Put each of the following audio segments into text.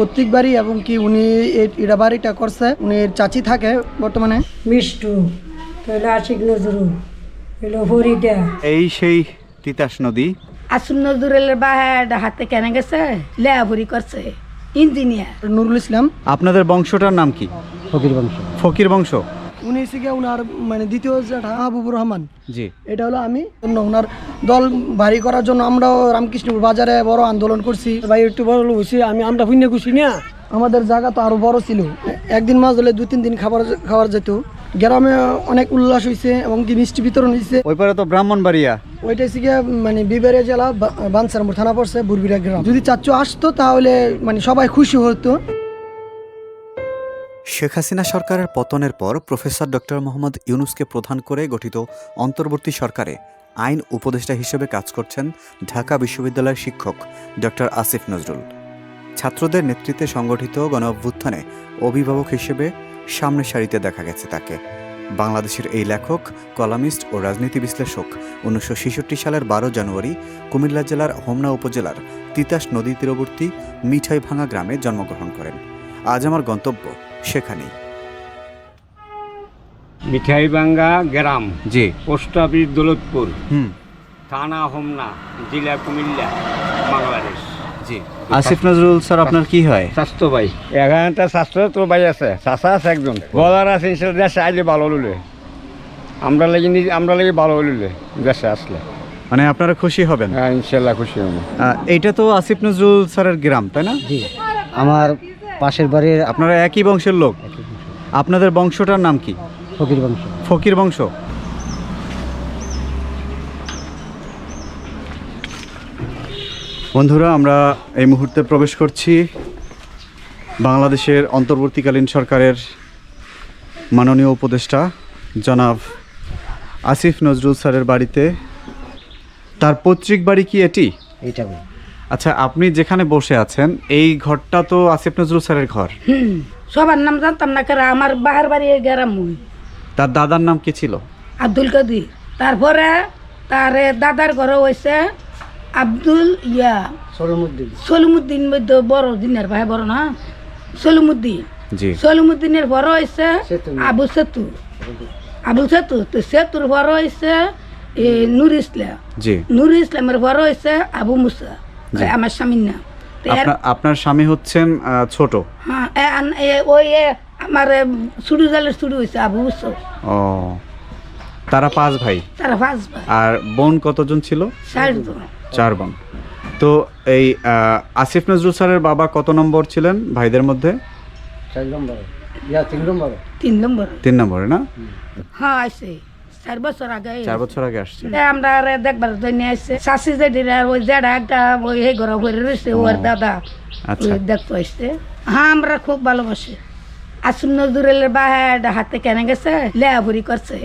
প্রত্যেকবারই এবং কি উনি এ- এটা বাড়িটা করছে উনি চাচি থাকে বর্তমানে। মিষ্টু তাহলে আশিক নজরুল এলো ফরিদা এই সেই তিতাস নদী। আসুন নজরুলের বাহার হাতে কেন গেছে লেয়াভুরি করছে ইঞ্জিনিয়ার। নুরুল ইসলাম। আপনাদের বংশটার নাম কি? ফকির বংশ। ফকির বংশ। উনি এসে গিয়ে উনার মানে দ্বিতীয় যেটা হাবুবুর রহমান জি। এটা হলো আমি। অন্য ওনার দল ভারী করার জন্য আমরাও রামকৃষ্ণপুর বাজারে বড় আন্দোলন করছি। ভাই একটু বড় হয়েছি আমি আমরা পুণ্য খুশি না? আমাদের জায়গা তো আরও বড় ছিল। একদিন মাছ হলে দুই তিন দিন খাবার খাবার যেত। গ্রামে অনেক উল্লাস হয়েছে এবং কি মিষ্টি বিতরণ হয়েছে ওই পারে তো ব্রাহ্মণবাড়িয়া। ওইটা হচ্ছে গিয়ে মানে বিবেরিয়া জেলা বানসারামপুর থানা পড়ছে বুরবিরা গ্রাম। যদি চাচ্চু আসতো তাহলে মানে সবাই খুশি হতো। শেখ হাসিনা সরকারের পতনের পর প্রফেসর ডক্টর মোহাম্মদ ইউনুসকে প্রধান করে গঠিত অন্তর্বর্তী সরকারে আইন উপদেষ্টা হিসেবে কাজ করছেন ঢাকা বিশ্ববিদ্যালয়ের শিক্ষক ডক্টর আসিফ নজরুল। ছাত্রদের নেতৃত্বে সংগঠিত গণ অভ্যুত্থানে অভিভাবক হিসেবে সামনের সারিতে দেখা গেছে তাকে। বাংলাদেশের এই লেখক, কলামিস্ট ও রাজনীতি বিশ্লেষক উনিশশো ছেষট্টি সালের বারো জানুয়ারি কুমিল্লা জেলার হোমনা উপজেলার তিতাস নদী তীরবর্তী মিঠাই ভাঙা গ্রামে জন্মগ্রহণ করেন। আজ আমার গন্তব্য সেখানেই। মিঠাইবাঙ্গা গ্রাম জি। Post office Daulatpur. হুম। থানা হোমনা জেলা কুমিল্লা বাংলাদেশ। জি। আসিফ নজরুল স্যার আপনার কি হয়? স্বাস্থ্য ভাই। এগারোটা স্বাস্থ্য তো ভাই আছে চাষা আছে একজন। বলার আছে ইনশাল্লাহ দেশে আইলে ভালো হলে আমরা লাগি নিজ- আমরা লাগি ভালো হলে দেশে আসলে। মানে আপনারা খুশি হবেন? হ্যাঁ ইনশাল্লাহ খুশি হব। আহ, এইটা তো আসিফ নজরুল স্যারের গ্রাম তাই না? জি। আমার পাশের বাড়ির আপনারা একই বংশের লোক? আপনাদের বংশটার নাম কি? ফকির বংশ। ফকির বংশ। বন্ধুরা আমরা এই মুহূর্তে প্রবেশ করছি বাংলাদেশের অন্তর্বর্তীকালীন সরকারের মাননীয় উপদেষ্টা জনাব আসিফ নজরুল স্যারের বাড়িতে। তার পৈতৃক বাড়ি কি এটি? বল। আচ্ছা আপনি যেখানে বসে আছেন এই ঘরটা তো আসিফ নজরুল স্যারের ঘর। সবার নাম জানতাম না কারা আমার বাহার বাড়ি এই গ্রাম তার দাদার নাম কি ছিল? আব্দুল কাদির। তারপরে তার দাদার ঘরে হয়েছে আব্দুল ইয়া সরমুদ্দিন সলিমুদ্দিন মধ্যে বড় দিনের ভাই বড় না? সলিমুদ্দিন। জি। সলিমুদ্দিনের বড় হয়েছে আবু সেতু। আবু সেতু? তো সেতুর বড় হয়েছে এ, নুর ইসলাম। জি। নুর ইসলামের বড় হয়েছে আবু মুসা। আমার স্বামীর নাম। আপনার আপনার স্বামী হচ্ছেন ছোট? হ্যাঁ ওই আমার শুরু জালের শুরু হয়েছে আবু ও। তারা পাঁচ ভাই? তারা পাঁচ ভাই। আর বোন কতজন ছিল? চার বোন। তো এই আসিফ নজরুল স্যারের বাবা কত নম্বর ছিলেন ভাইদের মধ্যে? চার নম্বর। ইয়া তিন নম্বর। তিন নম্বর। তিন নম্বরে না? হ্যাঁ আছে। চার বছর আগে চার বছর আগে আসছে। আমরা দেখবার জন্য আসছে। শাশি জেডিরা ওই জেডা একটা ওই এই ঘরে ঘরে রয়েছে ওর দাদা। আচ্ছা। দেখতে আসছে। হ্যাঁ আমরা খুব ভালোবাসি। আসুন নজরুলের বাহার হাতে কেন গেছে লেয়াভুরি করছে।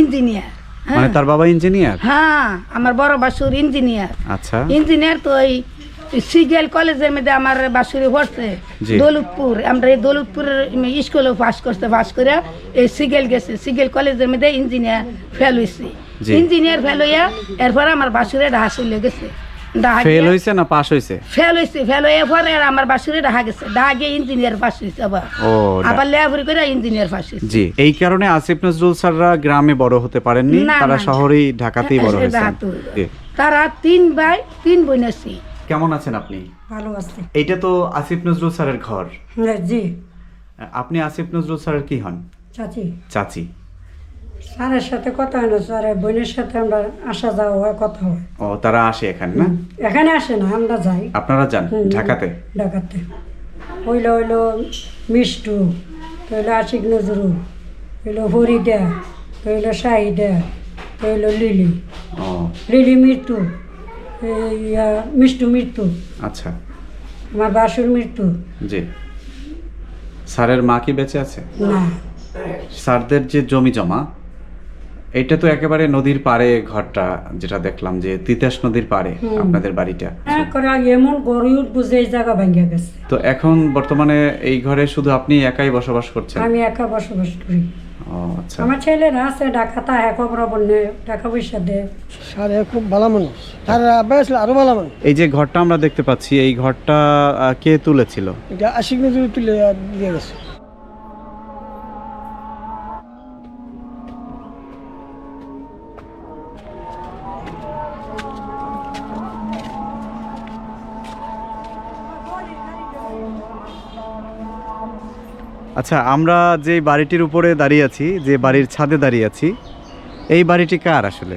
ইঞ্জিনিয়ার মানে তার বাবা ইঞ্জিনিয়ার? হ্যাঁ আমার বড় বাসুর ইঞ্জিনিয়ার। আচ্ছা। ইঞ্জিনিয়ার তো ওই সিগেল কলেজের মধ্যে আমার বাসুরি পড়ছে। দৌলতপুর। আমরা এই দৌলতপুরের স্কুলে পাস করতে পাস করে এই সিগেল গেছে। সিগেল কলেজের মধ্যে ইঞ্জিনিয়ার ফেল হয়েছে। ইঞ্জিনিয়ার ফেল হইয়া এরপর আমার বাসুরে ডাহা চলে গেছে। ফেল হয়েছে না পাস হয়েছে ফেল হয়েছে ফেল হয়ে পরে আমার বাসুরে ডাহা গেছে। ডাহা গিয়ে ইঞ্জিনিয়ার পাস হয়েছে আবার। আবার লেয়াভুরি করে ইঞ্জিনিয়ার পাস হয়েছে জি এই কারণে আসিফ নজরুল স্যাররা গ্রামে বড় হতে পারেননি। না, তারা শহরেই ঢাকাতেই বড় হ্যাঁ। জি। তারা তিন ভাই তিন বোন আছে। কেমন আছেন আপনি? ভালো আছে। এটা তো আসিফ নজরুল স্যারের ঘর। হ্যাঁ, জি। আপনি আসিফ নজরুল স্যারের কি হন? চাচি। চাচি। স্যারের সাথে কথা হয় না স্যারের বোনের সাথে আমরা আসা যাওয়া হয় কথা হয়। ও তারা আসে এখানে না? এখানে আসে না আমরা যাই। আপনারা যান। ঢাকাতে? ঢাকাতে। হইল হইল মিষ্টু হইল আশিক নজরুল হইল ফরিদা হইল শাহিদা হইল লিলি। ও। লিলি মৃত্যু মিষ্টু মৃত্যু। আচ্ছা। আমার বাসুর মৃত্যু। জি। স্যারের মা কি বেঁচে আছে? না। স্যারদের যে জমি জমা এটা তো একেবারে নদীর পাড়ে ঘরটা যেটা দেখলাম যে তিতাস নদীর পাড়ে আপনাদের বাড়িটা। হ্যাঁ এমন উঠবো যে এই জায়গা গেছে। তো এখন বর্তমানে এই ঘরে শুধু আপনি একাই বসবাস করছেন? আমি একা বসবাস করি। ও আচ্ছা। আমার ছেলেরা আছে ঢাকা তাহে খবর বললে টাকা পয়সা দেয়। স্যার খুব ভালো মানুষ। তার আব্বা আসলে আরও ভালো মানুষ। এই যে ঘরটা আমরা দেখতে পাচ্ছি এই ঘরটা কে তুলেছিল? এটা আশিক নজরুল তুলে দিয়ে গেছে। আচ্ছা আমরা যে বাড়িটির উপরে দাঁড়িয়ে আছি যে বাড়ির ছাদে দাঁড়িয়ে আছি এই বাড়িটি কার আসলে?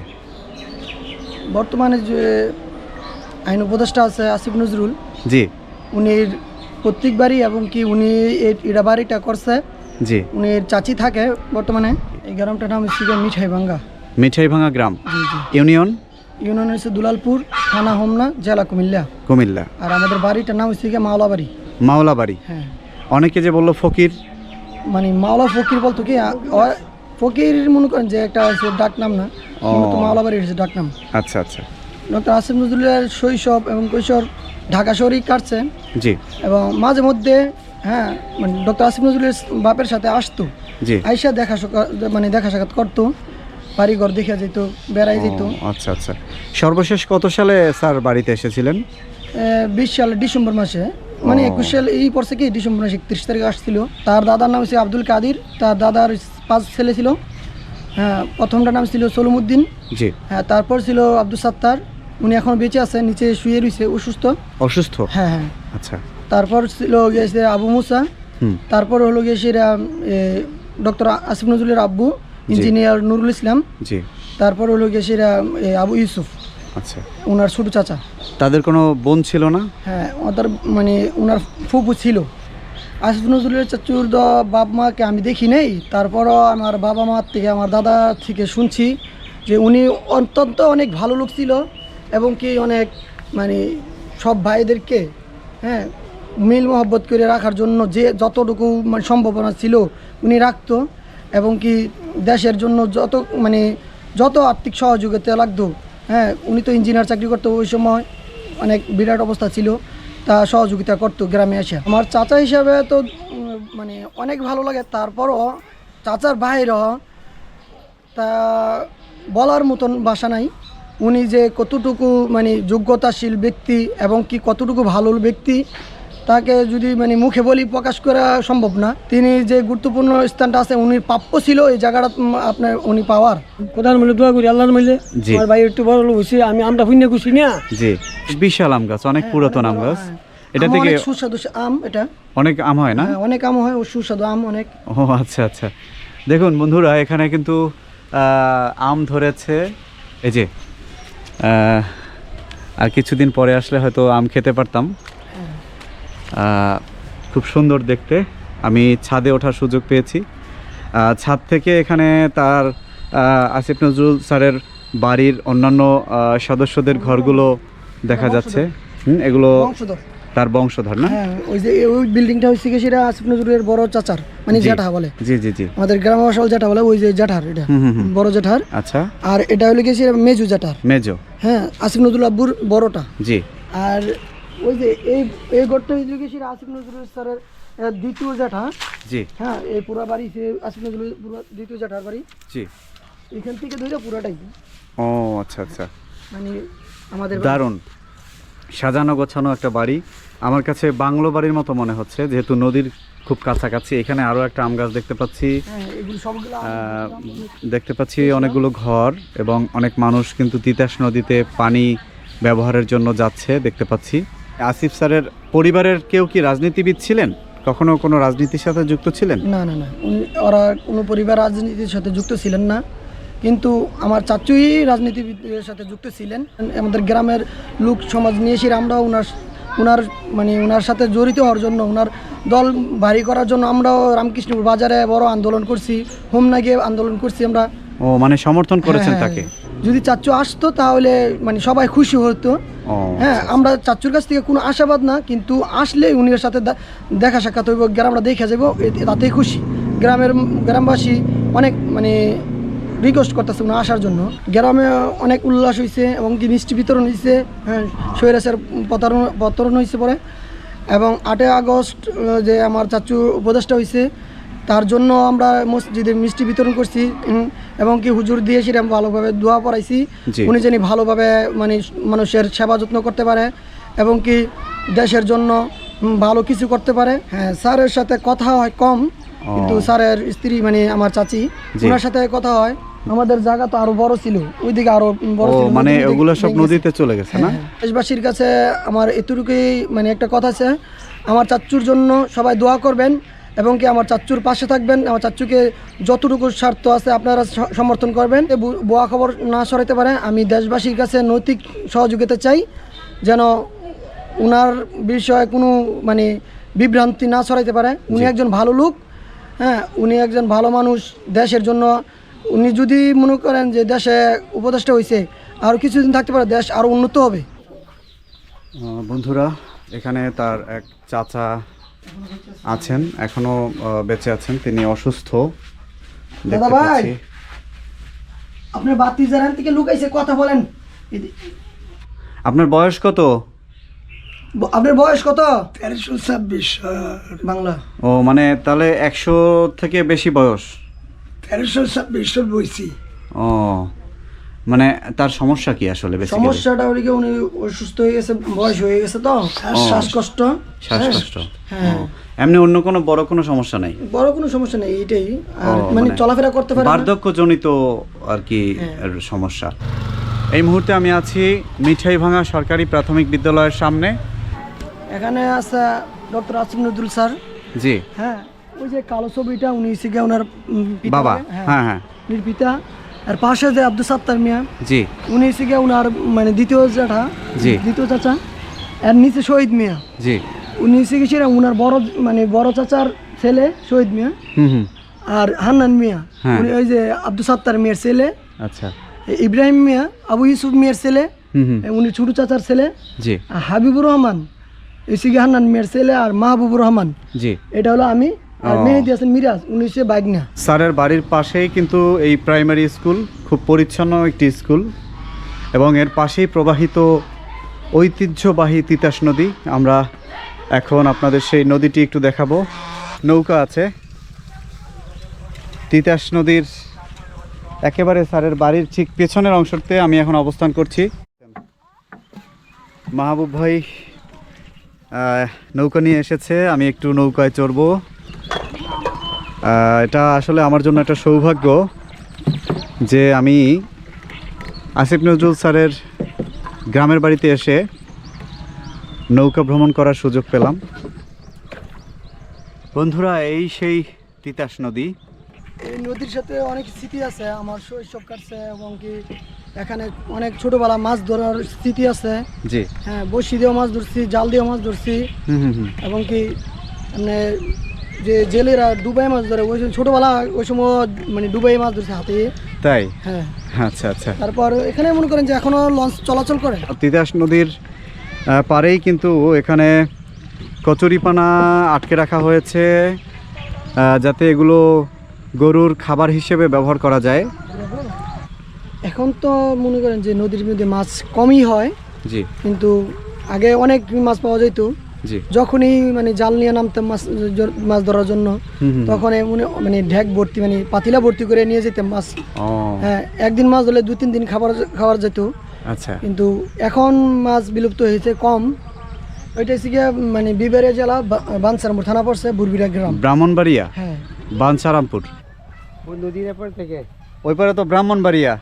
বর্তমানে যে আইন উপদেষ্টা আছে আসিফ নজরুল জি। উনি প্রত্যেক বাড়ি এবং কি উনি এটা বাড়িটা করছে। জি। উনি চাচি থাকে বর্তমানে। এই গ্রামটার নাম হচ্ছে গিয়ে মিঠাই ভাঙ্গা মিঠাই ভাঙা গ্রাম ইউনিয়ন? ইউনিয়ন হচ্ছে দুলালপুর থানা হোমনা জেলা কুমিল্লা। কুমিল্লা। আর আমাদের বাড়িটার নাম হচ্ছে মাওলা বাড়ি মাওলা বাড়ি হ্যাঁ। অনেকে যে বলল ফকির। মানে মাওলা ফকির বলতো কি ফকির মনে করেন যে একটা আছে ডাক নাম না। আচ্ছা আচ্ছা। ডক্টর আসিফ নজরুলের শৈশব এবং কৈশোর ঢাকা শহরেই কাটছে। জি। এবং মাঝে মধ্যে হ্যাঁ মানে ডক্টর আসিফ নজরুলের বাপের সাথে আসতো। জি। আইসা দেখা মানে দেখা সাক্ষাৎ করতো। বাড়িঘর দেখে যেত বেড়াই যেত আচ্ছা আচ্ছা। সর্বশেষ কত সালে স্যার বাড়িতে এসেছিলেন? বিশ সালে ডিসেম্বর মাসে। মানে একুশ সালে এই পড়ছে কি ডিসেম্বর মাসে একত্রিশ তারিখে আসছিল। তার দাদার নাম হচ্ছে আব্দুল কাদির তার দাদার পাঁচ ছেলে ছিল। হ্যাঁ প্রথমটার নাম ছিল সলুমুদ্দিন। জি। হ্যাঁ তারপর ছিল আব্দুল সাত্তার। উনি এখন বেঁচে আছে নিচে শুয়ে রয়েছে অসুস্থ। অসুস্থ? হ্যাঁ হ্যাঁ। আচ্ছা। তারপর ছিল গিয়েছে আবু মুসা। তারপর হলো গিয়ে ডক্টর আসিফ নজরুলের আব্বু ইঞ্জিনিয়ার নুরুল ইসলাম। জি। তারপর হলো গিয়ে এ, আবু ইউসুফ। আচ্ছা। ওনার ছোট চাচা। তাদের কোনো বোন ছিল না? হ্যাঁ ওদের মানে ওনার ফুপু ছিল। আসিফ নজরুলের চাচুর বাপ মাকে আমি দেখি নেই। তারপরও আমার বাবা মার থেকে, আমার দাদা থেকে শুনছি যে উনি অত্যন্ত অনেক ভালো লোক ছিল এবং কি অনেক মানে সব ভাইদেরকে হ্যাঁ মিল মহব্বত করে রাখার জন্য যে যতটুকু মানে সম্ভাবনা ছিল উনি রাখতো এবং কি দেশের জন্য যত মানে যত আর্থিক সহযোগিতা লাগতো হ্যাঁ উনি তো ইঞ্জিনিয়ার চাকরি করতো ওই সময় অনেক বিরাট অবস্থা ছিল। তা সহযোগিতা করতো গ্রামে এসে। আমার চাচা হিসাবে তো মানে অনেক ভালো লাগে, তারপরও চাচার বাইরেও তা বলার মতন বাসা নাই। উনি যে কতটুকু মানে যোগ্যতাশীল ব্যক্তি এবং কি কতটুকু ভালো ব্যক্তি তাকে যদি মানে মুখে বলি প্রকাশ করা সম্ভব না তিনি যে গুরুত্বপূর্ণ স্থানটা আছে উনি প্রাপ্য ছিল এই জায়গাটা আপনার উনি পাওয়ার। প্রধান মিলে দোয়া করি আল্লাহর মিলে জি। আমার ভাই একটু বড় লোক হয়েছে আমি আমরা পুণ্য খুশি না। জি। বিশাল আম গাছ অনেক পুরাতন আম গাছ। এটা থেকে সুস্বাদু আম এটা। অনেক আম হয় না? হ্যাঁ, অনেক আম হয় ও সুস্বাদু আম অনেক। ও আচ্ছা আচ্ছা। দেখুন বন্ধুরা এখানে কিন্তু আম ধরেছে। এই যে আর কিছুদিন পরে আসলে হয়তো আম খেতে পারতাম। খুব সুন্দর দেখতে। আমি ছাদে ওঠার সুযোগ পেয়েছি। ছাদ থেকে এখানে তার আসিফ নজরুল স্যারের বাড়ির অন্যান্য সদস্যদের ঘরগুলো দেখা যাচ্ছে। এগুলো তার বংশধর না? হ্যাঁ ওই যে ওই বিল্ডিংটা হচ্ছে কি সেটা আসিফ নজরুলের বড় চাচার মানে। জ্যাঠা বলে। জি জি জি। আমাদের গ্রাম ভাষাও জ্যাঠা বলে ওই যে জ্যাঠার এটা। বড় জ্যাঠার। আচ্ছা। আর এটা হলো গিয়ে সেটা মেজু জ্যাঠার। মেজো। হ্যাঁ আসিফ নজরুল আব্বুর বড়টা। জি। আর ওই যে এই এই ঘরটা হচ্ছে কি আসিফ নজরুল স্যারের দ্বিতীয় জ্যাঠা জি। হ্যাঁ এই পুরা বাড়ি সে আসিফ নজরুল পুরো দ্বিতীয় জ্যাঠার বাড়ি। জি। এখান থেকে ধরে পুরাটাই। ও আচ্ছা আচ্ছা। মানে আমাদের দারুণ। সাজানো গোছানো একটা বাড়ি। আমার কাছে বাংলো বাড়ির মতো মনে হচ্ছে যেহেতু নদীর খুব কাছাকাছি। এখানে আরও একটা আম গাছ দেখতে পাচ্ছি। হ্যাঁ এগুলো সবগুলো দেখতে পাচ্ছি অনেকগুলো ঘর এবং অনেক মানুষ কিন্তু তিতাস নদীতে পানি ব্যবহারের জন্য যাচ্ছে দেখতে পাচ্ছি। আসিফ স্যারের পরিবারের কেউ কি রাজনীতিবিদ ছিলেন? কখনো কোনো রাজনীতির সাথে যুক্ত ছিলেন? না না না। উনি- ওরা কোনো পরিবার রাজনীতির সাথে যুক্ত ছিলেন না। কিন্তু আমার চাচুই রাজনীতিবিদের সাথে যুক্ত ছিলেন। আমাদের গ্রামের লোক সমাজ নিয়ে এসে আমরা ওনার ওনার মানে ওনার সাথে জড়িত হওয়ার জন্য ওনার দল ভারী করার জন্য আমরাও রামকৃষ্ণপুর বাজারে বড় আন্দোলন করছি হোমনা গিয়ে আন্দোলন করছি আমরা। ও মানে সমর্থন করেছেন হ্যাঁ, তাকে? যদি চাচ্চু আসতো তাহলে মানে সবাই খুশি হতো। হ্যাঁ আমরা চাচুর কাছ থেকে কোনো আশাবাদ না কিন্তু আসলে উনির সাথে দেখা সাক্ষাৎ হইব গ্রামটা দেখে যাব তাতেই খুশি। গ্রামের গ্রামবাসী অনেক মানে রিকোয়েস্ট করতেছে উনি আসার জন্য। গ্রামে অনেক উল্লাস হয়েছে এবং কি মিষ্টি বিতরণ হয়েছে হ্যাঁ সৈরাসের পতরণ পতরণ হয়েছে পরে। এবং আটই আগস্ট যে আমার চাচু উপদেষ্টা হয়েছে তার জন্য আমরা মসজিদে মিষ্টি বিতরণ করছি। এবং কি হুজুর দিয়ে সেটা ভালোভাবে দোয়া পড়াইছি। উনি যেন ভালোভাবে মানে মানুষের সেবা যত্ন করতে পারে এবং কি দেশের জন্য ভালো কিছু করতে পারে। হ্যাঁ স্যারের সাথে কথা হয় কম কিন্তু স্যারের স্ত্রী মানে আমার চাচি। ওনার সাথে কথা হয়। আমাদের জায়গা তো আরও বড় ছিল ওইদিকে আরও বড় ছিল মানে ওগুলো সব নদীতে চলে গেছে না? হ্যাঁ, দেশবাসীর কাছে আমার এতটুকুই মানে একটা কথা আছে। আমার চাচুর জন্য সবাই দোয়া করবেন। এবং কি আমার চাচ্চুর পাশে থাকবেন আমার চাচ্চুকে যতটুকু স্বার্থ আছে আপনারা সমর্থন করবেন। এ বু- খবর না সরাইতে পারে আমি দেশবাসীর কাছে নৈতিক সহযোগিতা চাই যেন ওনার বিষয়ে কোনো মানে বিভ্রান্তি না ছড়াইতে পারে। উনি একজন ভালো লোক হ্যাঁ উনি একজন ভালো মানুষ দেশের জন্য। উনি যদি মনে করেন যে দেশে উপদেষ্টা হয়েছে আরও কিছুদিন থাকতে পারে দেশ আরও উন্নত হবে। বন্ধুরা এখানে তার এক চাচা আছেন এখনও বেঁচে আছেন তিনি অসুস্থ। দাদা ভাই। আপনার বাতি জানান থেকে লুকাইছে কথা বলেন। আপনার বয়স কত? আপনার বয়স কত? তেরোশো ছাব্বিশ বাংলা। ও মানে তাহলে একশো থেকে বেশি বয়স। তেরোশো ছাব্বিশ বইছি। ও। মানে তার সমস্যা কি আসলে সমস্যাটা ওদিকে উনি অসুস্থ হয়ে গেছে বয়স হয়ে গেছে তো শ্বাসকষ্ট। শ্বাসকষ্ট। হ্যাঁ। এমনি অন্য কোনো বড় কোনো সমস্যা নাই? বড় কোনো সমস্যা নেই এইটাই। আর মানে মানে চলাফেরা করতে পারে বার্ধক্যজনিত আর কি সমস্যা। এই মুহূর্তে আমি আছি মিঠাই ভাঙা সরকারি প্রাথমিক বিদ্যালয়ের সামনে। এখানে আছে ডক্টর নজরুল স্যার। জি। হ্যাঁ ওই যে কালো ছবিটা উনি গিয়ে ওনার বাবা। হ্যাঁ। হ্যাঁ উনির পিতা আর পাশে যে আব্দুল সাত্তার মিয়া জি। উনি গিয়ে ওনার মানে দ্বিতীয় জ্যাঠা জি। দ্বিতীয় চাচা আর নিচে শহীদ মিয়া। জি। উনি গিয়ে সেটা ওনার বড় মানে বড় চাচার ছেলে শহীদ মিয়া। হুম হুম। আর হান্নান মিয়া হ্যাঁ। উনি ওই যে আব্দুল সাত্তার মিয়ার ছেলে। আচ্ছা। ইব্রাহিম মিয়া আবু ইউসুফ মিয়ার ছেলে। উনি ছোট চাচার ছেলে। জি। আর হাবিবুর রহমান গিয়ে হান্নান মিয়ার ছেলে আর মাহবুবুর রহমান। জি। এটা হলো আমি আর। মেহেদি হাসান মিরাজ উনি হচ্ছে বাইগনা স্যারের বাড়ির পাশেই কিন্তু এই প্রাইমারি স্কুল খুব পরিচ্ছন্ন একটি স্কুল। এবং এর পাশেই প্রবাহিত ঐতিহ্যবাহী তিতাস নদী। আমরা এখন আপনাদের সেই নদীটি একটু দেখাবো। নৌকা আছে। তিতাস নদীর একেবারে স্যারের বাড়ির ঠিক পেছনের অংশতে আমি এখন অবস্থান করছি। মাহবুব ভাই নৌকা নিয়ে এসেছে। আমি একটু নৌকায় চড়বো। এটা আসলে আমার জন্য একটা সৌভাগ্য যে আমি আসিফ নজরুল স্যারের গ্রামের বাড়িতে এসে নৌকা ভ্রমণ করার সুযোগ পেলাম। বন্ধুরা এই সেই তিতাস নদী। এই নদীর সাথে অনেক স্মৃতি আছে আমার শৈশব কাটছে এবং কি এখানে অনেক ছোটবেলা মাছ ধরার স্মৃতি আছে। জি। হ্যাঁ বসি দিয়েও মাছ ধরছি জাল দিয়েও মাছ ধরছি। হুম হুম হুম। এবং কি মানে যে জেলেরা ডুবাই মাছ ধরে ওই ছোটবেলা ওই সময় মানে ডুবাই মাছ ধরছে হাতে। তাই? হ্যাঁ। আচ্ছা আচ্ছা। তারপর এখানে মনে করেন যে এখনও লঞ্চ চলাচল করে। তিতাস নদীর পারেই কিন্তু এখানে কচুরিপানা আটকে রাখা হয়েছে যাতে এগুলো গরুর খাবার হিসেবে ব্যবহার করা যায়। এখন তো মনে করেন যে নদীর মধ্যে মাছ কমই হয়। জি। কিন্তু আগে অনেক মাছ পাওয়া যেত যখনই মানে জাল নিয়ে নামতাম মাছ মাছ ধরার জন্য। তখন মনে মানে ঢেক ভর্তি মানে পাতিলা ভর্তি করে নিয়ে যেতাম মাছ। হ্যাঁ একদিন মাছ ধরলে দু তিন দিন খাবার খাওয়ার যেত। আচ্ছা। কিন্তু এখন মাছ বিলুপ্ত হয়েছে কম। ওইটা হচ্ছে গিয়ে মানে বিবারিয়া জেলা বানসারামপুর থানা পড়ছে বুরবিরা গ্রাম। ব্রাহ্মণবাড়িয়া? হ্যাঁ। বাঞ্ছারামপুর নদীর এপার থেকে। ওই পারে তো ব্রাহ্মণবাড়িয়া।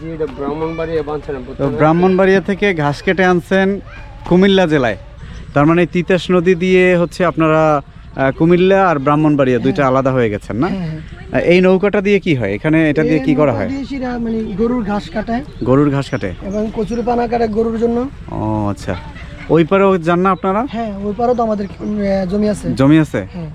যে এটা ব্রাহ্মণবাড়ি বাঞ্ছারাম তো ব্রাহ্মণবাড়িয়া থেকে ঘাস কেটে আনছেন কুমিল্লা জেলায়। তার মানে তিতাস নদী দিয়ে হচ্ছে আপনারা কুমিল্লা আর ব্রাহ্মণবাড়িয়া দুইটা আলাদা হয়ে গেছেন না? হ্যাঁ, এই নৌকাটা দিয়ে কি হয়? এখানে এটা দিয়ে কি করা হয়? মানে গরুর ঘাস কাটায় গরুর ঘাস কাটে? এবং কচুর পানা কাটে গরুর জন্য। ও আচ্ছা। ওই পারেও যান না আপনারা? হ্যাঁ ওই পারেও তো আমাদের জমি আছে। জমি আছে? হ্যাঁ।